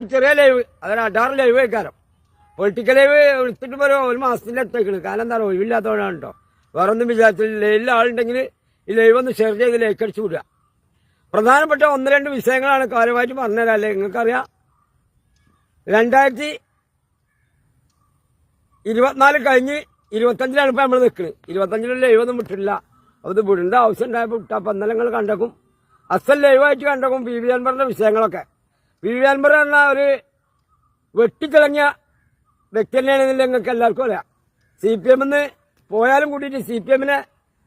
ചെറിയ ലൈവ് അതൊരു അടാറ് ലൈവ് വെക്കാരം പൊളിറ്റിക്കൽ ലൈവ് എടുത്തിട്ട് പോലും ഒരു മാസത്തിന്റെ അടുത്തേക്കണ് കാരണം എന്താ പറയുക ഒഴിവില്ലാത്തവരാണ് കേട്ടോ വേറെ ഒന്നും വിചാരിച്ചില്ല ലൈവിൽ ആളുണ്ടെങ്കിൽ ഈ ലൈവ് ഒന്ന് ഷെയർ ചെയ്ത് ലൈക്ക് അടിച്ചു വിടുക. പ്രധാനപ്പെട്ട ഒന്ന് രണ്ട് വിഷയങ്ങളാണ് കാര്യമായിട്ട് പറഞ്ഞുതരാം. അല്ലേ? നിങ്ങൾക്കറിയാം. രണ്ടായിരത്തി ഇരുപത്തിനാല് കഴിഞ്ഞ് ഇരുപത്തഞ്ചിലാണ് ഇപ്പം നമ്മൾ നിൽക്കുന്നത് ഇരുപത്തഞ്ചിലും ലൈവൊന്നും വിട്ടില്ല അത് വിടേണ്ട ആവശ്യം ഉണ്ടായപ്പോൾ വിട്ടാൽ പന്നലങ്ങൾ കണ്ടേക്കും. അസൽ ലൈവായിട്ട് കണ്ടേക്കും. പി വി അൻപറിന്റെ വിഷയങ്ങളൊക്കെ. പി വി എന്ന ഒരു വെട്ടിത്തിളങ്ങിയ വ്യക്തി തന്നെയാണെന്നില്ല നിങ്ങൾക്ക് എല്ലാവർക്കും അറിയാം. സി പി എമ്മിന്ന് പോയാലും കൂട്ടിയിട്ട് സി പി എമ്മിനെ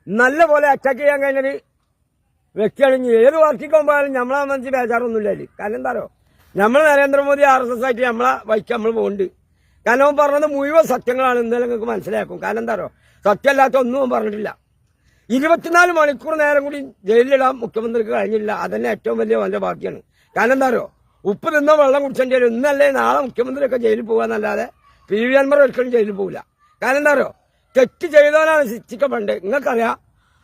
നല്ല പോലെ അറ്റാക്ക് ചെയ്യാൻ കഴിഞ്ഞൊരു വ്യക്തിയാണ്. ഏത് പാർട്ടിക്ക് പോയാലും നമ്മളെ സംബന്ധിച്ച് ബേജാറൊന്നുമില്ല അതിൽ കാരണം എന്താണോ നമ്മൾ നരേന്ദ്രമോദി ആർ എസ് എസ് ആയിട്ട് നമ്മളെ വൈക്ക് നമ്മൾ പോകുന്നുണ്ട് കാരണം അവൻ പറഞ്ഞത് മുഴുവൻ സത്യങ്ങളാണ് എന്തായാലും നിങ്ങൾക്ക് മനസ്സിലാക്കും കാരണം എന്താണോ സത്യമല്ലാത്ത ഒന്നും അവൻ പറഞ്ഞിട്ടില്ല. ഇരുപത്തിനാല് മണിക്കൂർ നേരം കൂടി ജയിലിലിടാൻ മുഖ്യമന്ത്രിക്ക് കഴിഞ്ഞില്ല അതന്നെ ഏറ്റവും വലിയ അവന്റെ ഭാഗ്യമാണ്. കാരണം എന്താ അറിയോ? ഉപ്പ് നിന്ന വെള്ളം കുടിച്ചേണ്ടി വരും. ഇന്നല്ലേ നാളെ മുഖ്യമന്ത്രിയൊക്കെ ജയിലിൽ പോകാന്നല്ലാതെ പി വി അൻമർ ഒരിക്കലും ജയിലിൽ പോകില്ല കാരണം എന്താ പറയുക തെറ്റ് ചെയ്തവനാണ് ശിക്ഷിക്കപ്പെടേണ്ടത് നിങ്ങൾക്കറിയാം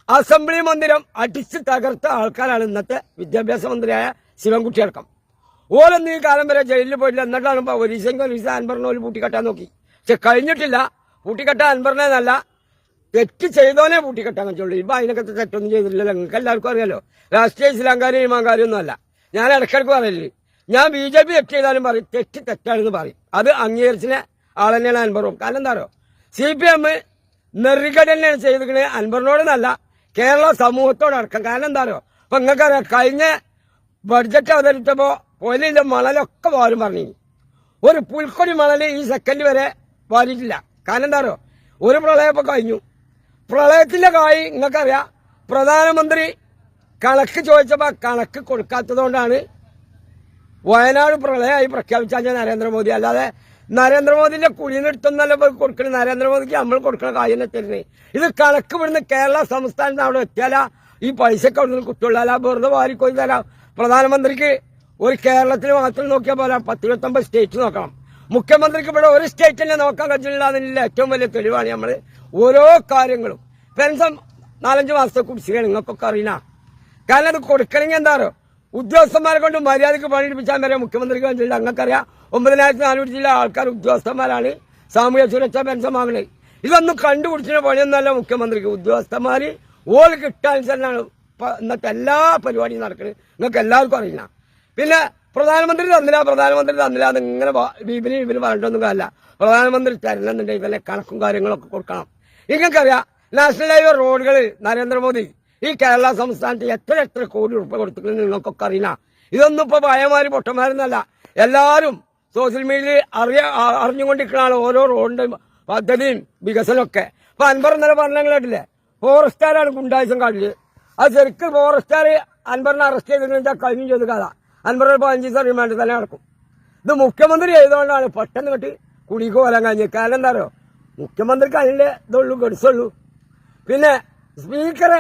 അസംബ്ലി മന്ദിരം അടിച്ച് തകർത്ത ആൾക്കാരാണ് ഇന്നത്തെ വിദ്യാഭ്യാസ മന്ത്രിയായ ശിവൻകുട്ടി അടക്കം. ഓലൊന്നും ഈ കാലം വരെ ജയിലിൽ പോയില്ല എന്നിട്ടാണ് ഇപ്പൊ ഒരു ഒരീസ അൻപറിനെ ഒരു പൂട്ടിക്കെട്ടാൻ നോക്കി. പക്ഷെ കഴിഞ്ഞിട്ടില്ല. പൂട്ടിക്കെട്ടാൻ അൻപറിനെ നല്ല തെറ്റ് ചെയ്തോനെ പൂട്ടിക്കെട്ടാൻ കഴിച്ചുള്ളൂ ഇപ്പം അതിനൊക്കെ തെറ്റൊന്നും ചെയ്തിട്ടില്ല നിങ്ങൾക്ക് എല്ലാവർക്കും അറിയാലോ. രാഷ്ട്രീയ ഇസ്ലാംകാരും ഇമാങ്കാരും ഒന്നും അല്ല ഞാൻ ഇടയ്ക്കിടയ്ക്ക് പറയില്ലേ ഞാൻ ബി ജെ പി തെറ്റ് ചെയ്താലും പറയും തെറ്റ് തെറ്റാണെന്ന് പറയും. അത് അംഗീകരിച്ചിന് ആൾ തന്നെയാണ് അൻപറും കാരണം എന്താ പറയുക സി പി എം നെറികട തന്നെയാണ് ചെയ്തിരിക്കുന്നത് അൻപറിനോടെന്നല്ല കേരള സമൂഹത്തോടടക്കം. കാരണം എന്താ പറയുക അപ്പൊ നിങ്ങൾക്കറിയാം കഴിഞ്ഞ ബഡ്ജറ്റ് അവതരിച്ചപ്പോ പൊലിന്റെ മണലൊക്കെ വാരും പറഞ്ഞു. ഒരു പുൽക്കൊടി മണൽ ഈ സെക്കൻഡ് വരെ വാരിയിട്ടില്ല. കാരണം എന്താ പറയുക ഒരു പ്രളയം ഇപ്പൊ കഴിഞ്ഞു. പ്രളയത്തിന്റെ കായി നിങ്ങൾക്കറിയാം പ്രധാനമന്ത്രി കണക്ക് ചോദിച്ചപ്പോൾ കണക്ക് കൊടുക്കാത്തതുകൊണ്ടാണ് വയനാട് പ്രളയമായി പ്രഖ്യാപിച്ചാൽ നരേന്ദ്രമോദി. അല്ലാതെ നരേന്ദ്രമോദിന്റെ കുഴിനെടുത്തൊന്നല്ല കൊടുക്കണേ നരേന്ദ്രമോദിക്ക് നമ്മൾ കൊടുക്കണ കാര്യം തരുന്നത് ഇത് കണക്ക് വിടുന്ന കേരള സംസ്ഥാനത്ത് അവിടെ എത്തിയാല ഈ പൈസക്ക് അവിടെ നിന്ന് കുത്തുള്ളൂ അല്ല വെറുതെ വാരിക്കോയി തരാം. പ്രധാനമന്ത്രിക്ക് ഒരു കേരളത്തിൽ മാത്രം നോക്കിയാൽ പോരാ. പത്തിരുപത്തൊമ്പത് സ്റ്റേറ്റ് നോക്കണം. മുഖ്യമന്ത്രിക്ക് ഇവിടെ ഒരു സ്റ്റേറ്റിനെ നോക്കാൻ കഴിഞ്ഞില്ല അതിനുള്ള ഏറ്റവും വലിയ തെളിവാണ് നമ്മൾ ഓരോ കാര്യങ്ങളും. പെൻഷൻ നാലഞ്ച് മാസത്തെ കുടിശ്ശിക നിങ്ങൾക്കൊക്കെ അറിയണ കാരണം അത് കൊടുക്കണമെങ്കിൽ എന്താ പറയുക ഉദ്യോഗസ്ഥന്മാരെ കൊണ്ട് മര്യാദയ്ക്ക് പണിയെടുപ്പിച്ചാൽ വരെ മുഖ്യമന്ത്രിക്ക് വേണ്ടി അങ്ങക്കറിയാം. ഒമ്പതിനായിരത്തി നാനൂറ്റി ജില്ല ആൾക്കാർ ഉദ്യോഗസ്ഥന്മാരാണ്. സാമൂഹ്യ സുരക്ഷാ പെൻഷൻ വാങ്ങുന്നത് ഇതൊന്നും കണ്ടുപിടിച്ചിട്ട് പണിയൊന്നല്ല മുഖ്യമന്ത്രിക്ക്. ഉദ്യോഗസ്ഥന്മാർ ഓൾ കിട്ടാനുസരിച്ചാണ് തന്നെയാണ് ഇന്നത്തെ എല്ലാ പരിപാടിയും നടക്കുന്നത് നിങ്ങൾക്ക് എല്ലാവർക്കും അറിയില്ല പിന്നെ പ്രധാനമന്ത്രി തന്നില്ല പ്രധാനമന്ത്രി തന്നില്ല അത് ഇങ്ങനെ വിപിന് വിപിന് പറഞ്ഞിട്ടൊന്നും കാര്യമില്ല. പ്രധാനമന്ത്രി തരണമെന്നുണ്ടെങ്കിൽ ഇവരെ കണക്കും കാര്യങ്ങളൊക്കെ കൊടുക്കണം. നിങ്ങൾക്കറിയാം നാഷണൽ ഹൈവേ റോഡുകൾ നരേന്ദ്രമോദി ഈ കേരള സംസ്ഥാനത്ത് എത്ര എത്ര കോടി ഉറപ്പ് കൊടുത്തിട്ടുണ്ട് നിങ്ങൾക്കൊക്കെ അറിയില്ല. ഇതൊന്നും ഇപ്പൊ ഭയമാരി പൊട്ടന്മാരെന്നല്ല എല്ലാവരും സോഷ്യൽ മീഡിയയിൽ അറിയ അ- അറിഞ്ഞുകൊണ്ടിരിക്കുന്ന ഓരോ റോഡിന്റെ പദ്ധതിയും വികസനമൊക്കെ ഇപ്പൊ അൻപർ ഇന്നലെ പറഞ്ഞ കേട്ടില്ലേ? ഫോറസ്റ്റുകാരാണ് ഗുണ്ടായുസം കാട്ടിൽ. അത് ശരിക്കും ഫോറസ്റ്റുകാർ അൻപറിനെ അറസ്റ്റ് ചെയ്തിട്ടുണ്ടെങ്കിൽ കഴിഞ്ഞു ചെയ്ത് കഥ? അൻപർ പതിനഞ്ച് ദിവസം റിമാൻഡ് തന്നെ നടക്കും. ഇത് മുഖ്യമന്ത്രി ചെയ്തുകൊണ്ടാണ് പെട്ടെന്ന് കെട്ടി കുടിക്ക് പോലാൻ കഴിഞ്ഞത് കാരണം എന്താ പറയുക മുഖ്യമന്ത്രിക്ക് അതിന്റെ ഇതുള്ളൂ ഗഡ്സുള്ളൂ പിന്നെ സ്പീക്കറെ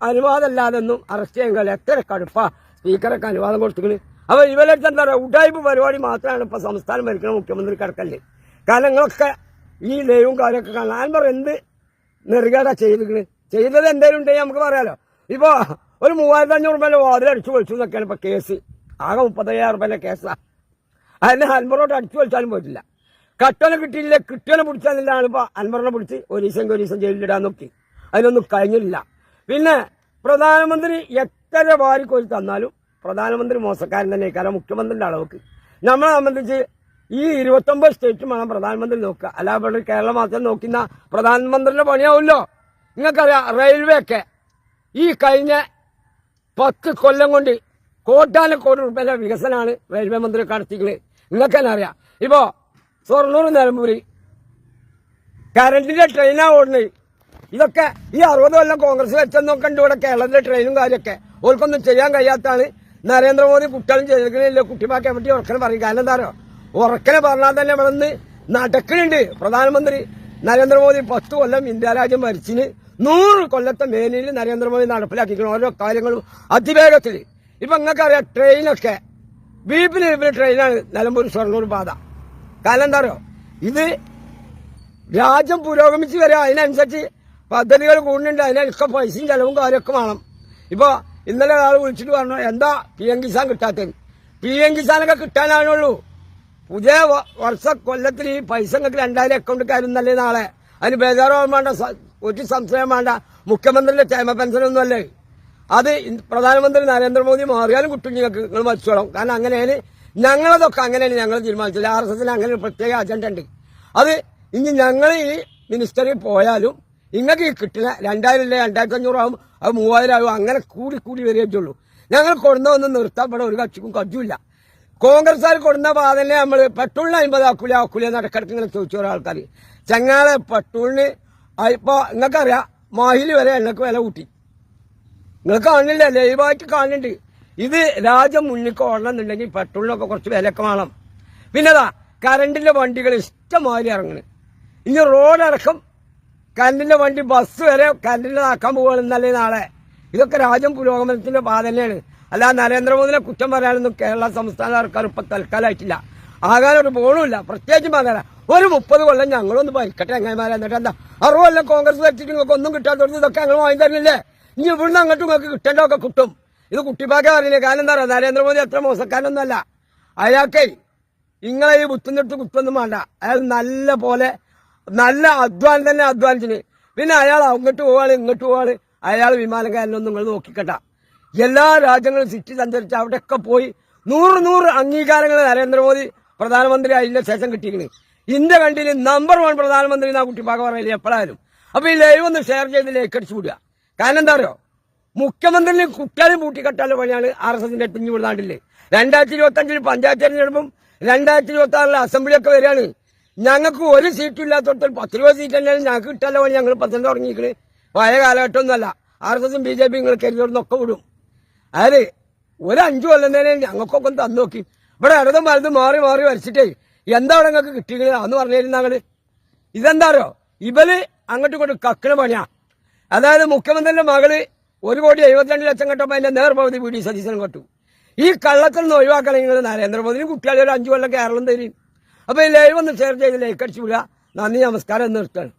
അനുവാദമല്ലാതൊന്നും അറസ്റ്റ് ചെയ്യാൻ കഴിയില്ല. എത്ര കടുപ്പാ. സ്പീക്കറൊക്കെ അനുവാദം കൊടുത്തിക്കണ് അപ്പൊ ഇവരൊക്കെ എന്താ പറയുക? ഉടായ്പ പരിപാടി മാത്രമാണ് ഇപ്പൊ സംസ്ഥാനം ഭരിക്കുന്ന മുഖ്യമന്ത്രി കിടക്കൽ കാരണം നിങ്ങളൊക്കെ ഈ ലൈവും കാര്യമൊക്കെ കാണാൻ ഞാൻ പറയും എന്ത് നെറുകേടാ ചെയ്തിരിക്കണ്? ചെയ്തത് എന്തേലും ഉണ്ടെങ്കിൽ നമുക്ക് പറയാലോ. ഇപ്പൊ ഒരു മൂവായിരത്തി അഞ്ഞൂറ് വാതിൽ അടിച്ചു പൊളിച്ചു എന്നൊക്കെയാണ് ഇപ്പൊ കേസ് ആകെ മുപ്പത്തയ്യായിരം രൂപയുടെ കേസാ അതിനെ അൻപറോട്ട് അടിച്ചു വലിച്ചാലും പോയിട്ടില്ല. കട്ടനെ കിട്ടിയില്ല കിട്ടിയനെ പിടിച്ചാന്നില്ലാണ് ഇപ്പൊ അൻപറിനെ പിടിച്ച് ഒരു ദിവസം ഒരു ദിവസം ജയിലിലിടാൻ നോക്കി. അതിനൊന്നും കഴിഞ്ഞില്ല പിന്നെ പ്രധാനമന്ത്രി എത്ര വാരിക്കോരി തന്നാലും പ്രധാനമന്ത്രി മോശക്കാരൻ തന്നെ കാരണം മുഖ്യമന്ത്രിയുടെ അളവുക്ക്. നമ്മളെ സംബന്ധിച്ച് ഈ ഇരുപത്തൊമ്പത് സ്റ്റേറ്റും വേണം പ്രധാനമന്ത്രി നോക്കുക. അല്ല ഇവിടെ കേരളം മാത്രം നോക്കുന്ന പ്രധാനമന്ത്രിയുടെ പണിയാവുമല്ലോ. നിങ്ങൾക്കറിയാം റെയിൽവേ ഒക്കെ ഈ കഴിഞ്ഞ പത്ത് കൊല്ലം കൊണ്ട് കോട്ടാന കോടി റുപ്യയുടെ വികസനമാണ് റെയിൽവേ മന്ത്രി കടത്തിക്കുന്നത് നിങ്ങൾക്ക് തന്നെ അറിയാം. ഇപ്പോ ഷൊർണൂർ നിലമ്പൂരി കറണ്ടിന്റെ ട്രെയിനാണ് ഓടുന്നത് ഇതൊക്കെ ഈ അറുപത് കൊല്ലം കോൺഗ്രസ് വെച്ചെന്നൊക്കെ ഉണ്ട് ഇവിടെ കേരളത്തിലെ ട്രെയിനും കാര്യമൊക്കെ. ഓർക്കൊന്നും ചെയ്യാൻ കഴിയാത്താണ് നരേന്ദ്രമോദി കുട്ടികളും ചെയ്തിരിക്കണില്ല കുട്ടിമാക്കാൻ പറ്റി ഉറക്കനെ പറയും. കാരണം എന്താണോ ഉറക്കനെ പറഞ്ഞാൽ തന്നെ ഇവിടെ നിന്ന് നടക്കുന്നുണ്ട്. പ്രധാനമന്ത്രി നരേന്ദ്രമോദി പത്ത് കൊല്ലം ഇന്ത്യ രാജ്യം ഭരിച്ചിന് നൂറ് കൊല്ലത്തെ മേനിൽ നരേന്ദ്രമോദി നടപ്പിലാക്കിക്കണം ഓരോ കാര്യങ്ങളും അതിവേഗത്തിൽ. ഇപ്പൊ നിങ്ങൾക്കറിയാം ട്രെയിനൊക്കെ. ബീപ്പിന് ബീപ്പിന് ട്രെയിനാണ് നിലമ്പൂർ ഷൊർണൂർ പാത കാരണം എന്താ പറയുക ഇത് രാജ്യം പുരോഗമിച്ച് വരിക. അതിനനുസരിച്ച് പദ്ധതികൾ കൂടുന്നുണ്ട് അതിനൊക്കെ പൈസയും ചെലവും കാര്യമൊക്കെ വേണം. ഇപ്പൊ ഇന്നലെ ആൾ വിളിച്ചിട്ട് പറഞ്ഞു എന്താ പി എം കിസാൻ കിട്ടാത്തത്? പി എം കിസാനൊക്കെ കിട്ടാനാണുള്ളൂ പുതിയ വർഷ കൊല്ലത്തിൽ ഈ പൈസ നിങ്ങൾക്ക് രണ്ടായിരം അക്കൗണ്ട് കയറുന്നല്ലേ നാളെ. അതിന് ബേജാറാവാൻ വേണ്ട ഒരു സംശയം വേണ്ട. മുഖ്യമന്ത്രിയുടെ ക്ഷേമ പെൻഷനൊന്നും അല്ലേ? അത് പ്രധാനമന്ത്രി നരേന്ദ്രമോദി മാറിയാലും കുട്ടി നിങ്ങൾക്ക് നിങ്ങൾ മരിച്ചോളാം. കാരണം അങ്ങനെയാണ് ഞങ്ങളതൊക്കെ അങ്ങനെയാണ് ഞങ്ങൾ തീരുമാനിച്ചത്. ആർ എസ് എസിന് അങ്ങനെ ഒരു പ്രത്യേക അജണ്ട ഉണ്ട്. അത് ഇനി ഞങ്ങൾ ഈ മിനിസ്റ്ററിൽ പോയാലും നിങ്ങൾക്ക് കിട്ടില്ല രണ്ടായിരം അല്ലേ രണ്ടായിരത്തി അഞ്ഞൂറ് ആവും അത് മൂവായിരം ആവും അങ്ങനെ കൂടി കൂടി വരികയുള്ളൂ ഞങ്ങൾ കൊടുന്ന ഒന്ന് നിർത്താൻ ഇവിടെ ഒരു കക്ഷിക്കും കജ്ജുമില്ല. കോൺഗ്രസ്സുകാർ കൊടുന്ന പാതന്നെ നമ്മൾ പെട്രോളിന് അമ്പത് ആക്കൂല ആക്കൂല നടക്കിടക്ക് ഇങ്ങനെ ചോദിച്ചു ആൾക്കാർ ചങ്ങാളെ പെട്രോളിന് ഇപ്പോൾ ഇപ്പൊ നിങ്ങൾക്കറിയാം മാഹിൽ വരെ എണ്ണക്ക് വില കൂട്ടി. നിങ്ങൾ കാണില്ല ലൈവായിട്ട് കാണുന്നുണ്ട്. ഇത് രാജ്യം മുന്നിൽ ഓടണമെന്നുണ്ടെങ്കിൽ പെട്രോളിനൊക്കെ കുറച്ച് വിലയൊക്കെ വേണം. പിന്നെതാ കറണ്ടിന്റെ വണ്ടികൾ ഇഷ്ടമാതിരി ഇറങ്ങണ്. ഇനി റോഡടക്കം കറണ്ടിന്റെ വണ്ടി ബസ് വരെ കരണ്ടിന്റെ ആക്കാൻ പോകുന്നല്ലേ നാളെ. ഇതൊക്കെ രാജ്യം പുരോഗമനത്തിന്റെ പാത തന്നെയാണ്. അല്ല നരേന്ദ്രമോദിനെ കുറ്റം പറയാനൊന്നും കേരള സംസ്ഥാന സർക്കാർ ഇപ്പൊ തൽക്കാലമായിട്ടില്ല ആകാൻ ഒരു ബോണുമില്ല പ്രത്യേകിച്ചും പറഞ്ഞാൽ ഒരു മുപ്പത് കൊല്ലം ഞങ്ങളൊന്ന് ഭരിക്കട്ടെ എങ്ങനെമാരെ എന്നിട്ട് എന്താ? അറുപത് കൊല്ലം കോൺഗ്രസ് വെച്ചിട്ട് നിങ്ങൾക്ക് ഒന്നും കിട്ടാത്തത് ഇതൊക്കെ ഞങ്ങൾ വാങ്ങി തരുന്നില്ലേ? ഇനി ഇവിടുന്ന് അങ്ങോട്ടും നിങ്ങൾക്ക് കിട്ടേണ്ടതൊക്കെ കിട്ടും. ഇത് കുട്ടിപ്പാക്കെ അറിയില്ല? കാരണം എന്താ പറയുക നരേന്ദ്രമോദി അത്ര മോശക്കാരനൊന്നുമല്ല. അയാൾക്കേ നിങ്ങളെ ഈ കുത്തുന്നിട്ട് കുത്തൊന്നും വേണ്ട. അയാൾ നല്ല പോലെ നല്ല അധ്വാനം തന്നെ അധ്വാനിച്ചിന്. പിന്നെ അയാൾ അങ്ങോട്ട് പോവാണ് ഇങ്ങോട്ട് പോവാണ്. അയാൾ വിമാനക്കാരനൊന്നും നിങ്ങൾ നോക്കിക്കട്ട എല്ലാ രാജ്യങ്ങളും സിറ്റി സഞ്ചരിച്ച് അവിടെയൊക്കെ പോയി നൂറ് നൂറ് അംഗീകാരങ്ങൾ നരേന്ദ്രമോദി പ്രധാനമന്ത്രി അതിന്റെ ശേഷം കിട്ടിയിരിക്കുന്നത് ഇന്ത്യ കണ്ടിന് നമ്പർ വൺ പ്രധാനമന്ത്രി എന്നാ കുട്ടിപ്പാക പറയില്ല എപ്പോഴായാലും. അപ്പൊ ഈ ലൈവ് ഒന്ന് ഷെയർ ചെയ്ത് ലൈക്ക് അടിച്ചു വിടുക. കാരണം എന്താ പറയുക മുഖ്യമന്ത്രി കുട്ടികളെ പൂട്ടിക്കെട്ടാലും പണിയാണ് ആർ എസ് എസിന്റെ പിഞ്ഞു വിടുന്നാണ്ടില്ലേ രണ്ടായിരത്തി ഇരുപത്തി അഞ്ചിൽ പഞ്ചായത്ത് തെരഞ്ഞെടുപ്പും രണ്ടായിരത്തി ഇരുപത്തി ആറിലെ അസംബ്ലിയൊക്കെ വരികയാണ്. ഞങ്ങൾക്ക് ഒരു സീറ്റും ഇല്ലാത്തടത്തോളം പത്ത് രൂപ സീറ്റ് തന്നെയാണ് ഞങ്ങൾക്ക് കിട്ടാല്ലോ ഞങ്ങൾ പത്തനം തുടങ്ങിയിട്ട് പഴയ കാലഘട്ടമൊന്നുമല്ല. ആർ എസ് എസും ബി ജെ പി നിങ്ങൾ കരുതോടുന്നൊക്കെ വിടും. അതായത് ഒരു അഞ്ചു കൊല്ലം തന്നെ ഞങ്ങൾക്കൊക്കെ തന്നു നോക്കി. ഇവിടെ ഇടതും വലതും മാറി മാറി വരച്ചിട്ടേ എന്താ അവിടെ നിങ്ങൾക്ക് കിട്ടിയത് അന്ന് പറഞ്ഞിരുന്ന ഞങ്ങൾ ഇതെന്താറോ ഇവർ അങ്ങോട്ടും ഇങ്ങോട്ടും കക്കണ പണിയാ. അതായത് മുഖ്യമന്ത്രിയുടെ മകൾ ഒരു കോടി എഴുപത്തിരണ്ട് ലക്ഷം കെട്ടപ്പോൾ അതിന്റെ നേർപകുതി വി ഡി സതീശനും കെട്ടു. ഈ കള്ളത്തിൽ നിന്ന് ഒഴിവാക്കണമെങ്കിൽ നരേന്ദ്രമോദിനും കുട്ടികളെ ഒരു അഞ്ചു കൊല്ലം കേരളം തരും. അപ്പൊ ഈ ലൈവ് ഒന്ന് ഷെയർ ചെയ്ത് ലൈക്ക് അടിച്ചു വിടുക. നന്ദി നമസ്കാരം എന്ന് നിർത്തുകയാണ്